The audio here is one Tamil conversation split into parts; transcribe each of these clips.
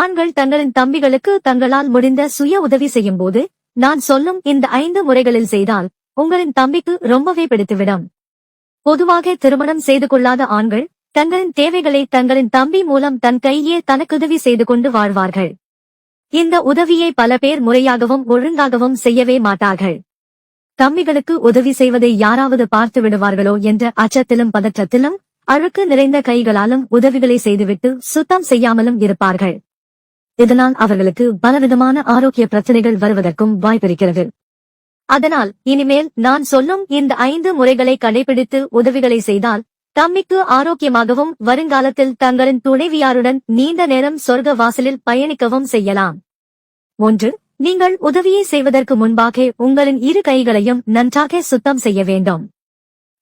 ஆண்கள் தங்களின் தம்பிகளுக்கு தங்களால் முடிந்த சுய உதவி செய்யும் போது நான் சொல்லும் இந்த ஐந்து முறைகளில் செய்தால் உங்களின் தம்பிக்கு ரொம்பவே பிடித்துவிடும். பொதுவாக திருமணம் செய்து கொள்ளாத ஆண்கள் தங்களின் தேவைகளை தங்களின் தம்பி மூலம் தன் கையே தனக்குதவி செய்து கொண்டு வாழ்வார்கள். இந்த உதவியை பல பேர் முறையாகவும் ஒழுங்காகவும் செய்யவே மாட்டார்கள். தம்பிகளுக்கு உதவி செய்வதை யாராவது பார்த்து விடுவார்களோ என்ற அச்சத்திலும் பதற்றத்திலும் அழுக்கு நிறைந்த கைகளாலும் உதவிகளை செய்துவிட்டு சுத்தம் செய்யாமலும் இருப்பார்கள். இதனால் அவர்களுக்கு பலவிதமான ஆரோக்கிய பிரச்சனைகள் வருவதற்கும் வாய்ப்பிருக்கிறது. அதனால் இனிமேல் நான் சொல்லும் இந்த ஐந்து முறைகளை கடைபிடித்து உதவிகளை செய்தால் தம்மிக்கு ஆரோக்கியமாகவும் வருங்காலத்தில் தங்களின் துணைவியாருடன் நீண்ட நேரம் சொர்க்க வாசலில் பயணிக்கவும் செய்யலாம். ஒன்று நீங்கள் உதவியை செய்வதற்கு முன்பாக உங்களின் இரு கைகளையும் நன்றாக சுத்தம் செய்ய வேண்டும்.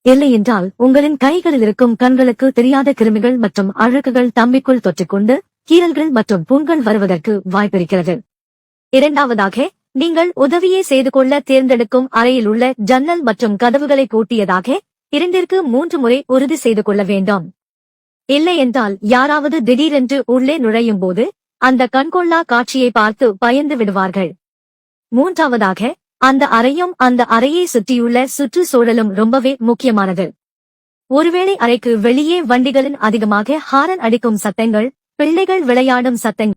இல்லையென்றால் உங்களின் கைகளில் இருக்கும் கண்களுக்கு தெரியாத கிருமிகள் மற்றும் அழுக்குகள் தம்பிக்குள் தொற்றிக்கொண்டு கீறல்கள் மற்றும் புண்கள் வருவதற்கு வாய்ப்பிருக்கிறது. இரண்டாவதாக நீங்கள் உதவியை செய்து கொள்ள தேர்ந்தெடுக்கும் அறையில் உள்ள ஜன்னல் மற்றும் கதவுகளை பூட்டியதாக இரண்டிற்கு மூன்று முறை உறுதி செய்து கொள்ள வேண்டும். இல்லையென்றால் யாராவது திடீரென்று உள்ளே நுழையும் போது அந்த கண்கொள்ளா காட்சியை பார்த்து பயந்து விடுவார்கள். மூன்றாவதாக அந்த அறையும் அந்த அறையை சுற்றியுள்ள சுற்றுச்சூழலும் ரொம்பவே முக்கியமானது. ஒருவேளை அறைக்கு வெளியே வண்டிகளின் அதிகமாக ஹாரன் அடிக்கும் சத்தங்கள் பிள்ளைகள் விளையாடும் சத்தங்கள்.